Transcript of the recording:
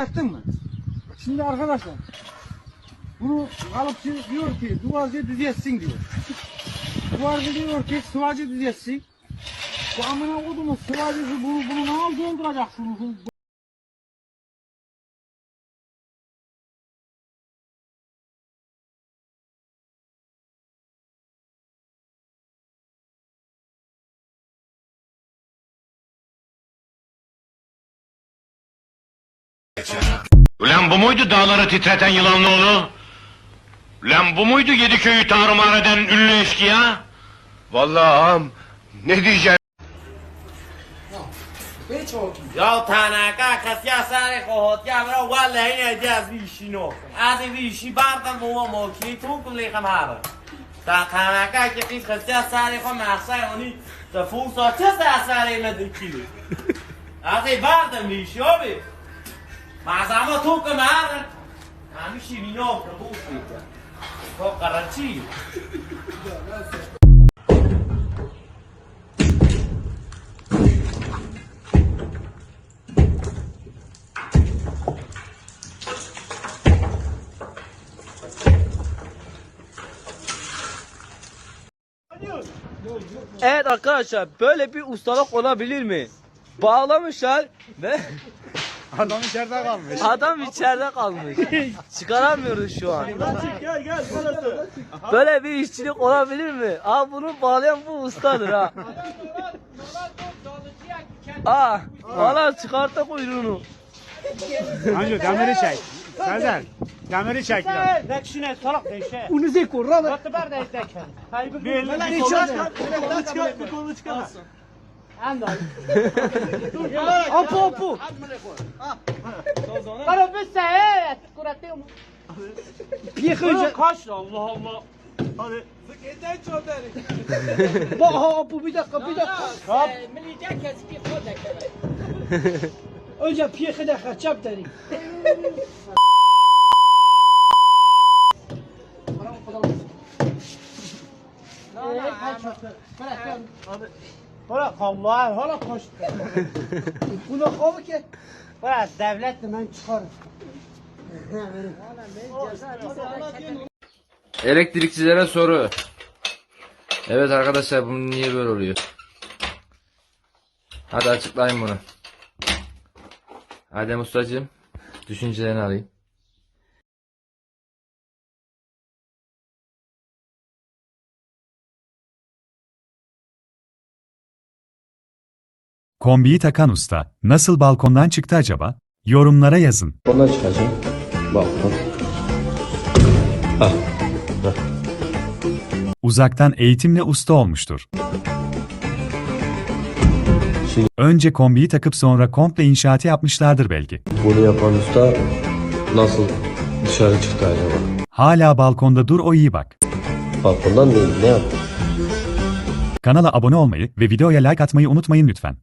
Baktın mı? Şimdi arkadaşlar bunu kalıpçı diyor ki duvarcı düzeltsin diyor. Duvarcı diyor ki sıvacı düzeltsin. Bu amına kodumu sıvacısı bunu, bunu ne dolduracak şunu? Ulan bu muydu dağları titreten yılanlıoğlu? Ulan bu muydu yedi köyü tarumar eden ünlü eşkıya? Vallahi ağam ne diyeceğim? یا تنکه کسی از سر خواهد که برا ولی این ایدی از ویشی نو از ویشی بردن مو موکی تو کن لیخم هره تا تنکه که قیس کسی از سر خواهد مخصه اونی تا فوسا چه از سر این دکیلی از این بردن ویشی ها بی مزمه تو کن هره همیشی بینو که بوش بیتن تو قرچی Evet arkadaşlar böyle bir ustalık olabilir mi? Bağlamışlar ve Adam içeride kalmış. adam içeride kalmış. Çıkaramıyoruz şu an. Böyle bir işçilik olabilir mi? Aa bunu bağlayan bu ustadır ha. Aa, valla çıkarttı kuyruğunu. Hangi demiri çek. Sezer. Demiri çek ya. Bekşine salak değişe. Bunu zekur lan. Batı ber de izleken. Bir çıkar. Bir çıkar. انداز آپو آپو برو بسه کورتی اومو پیه kaç کاش Allah Allah. Hadi. Sıkıntı çok derin. Bak bu bir dakika bir dakika. Kap. Militer kesip kodak. Önce piyehe de kaçap derin. Bravo, bravo. Ne? Ne? Ne? Ne? Ne? Ne? Ne? Ne? Hala koş. Buna kavuk ki. Bırak devlet de ben çıkarım. Elektrikçilere soru. Evet arkadaşlar bu niye böyle oluyor? Hadi açıklayın bunu. Adem Ustacığım düşüncelerini alayım. Kombiyi takan usta nasıl balkondan çıktı acaba? Yorumlara yazın. Ondan çıkacağım. Balkon. Uzaktan eğitimle usta olmuştur. Önce kombiyi takıp sonra komple inşaatı yapmışlardır belki. Bunu yapan usta nasıl dışarı çıktı acaba? Hala balkonda dur o iyi bak. Balkondan değil ne yaptı? Kanala abone olmayı ve videoya like atmayı unutmayın lütfen.